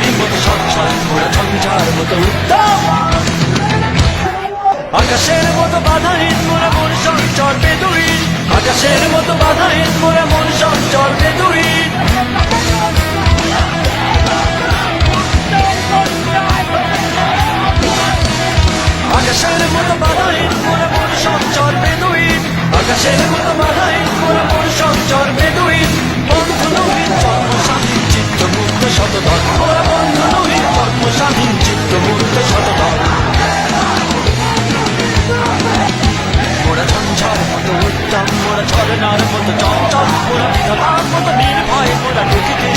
ওরা মতো সচ্ছল ওরা ঝঞ্ঝার মতো উত্তম আকাশের মতো বাধাহীন মোরা মন সঞ্চর বেদুইন আকাশের মতো বাধাহীন মোরা মুক্ত মুক্ত শত মোরা ঝঞ্ঝার মতো উত্তম, মোরা ঝরনার মতো চঞ্চল, মোরা বিধবার মতো নির্ভয়, মোরা প্রকৃতি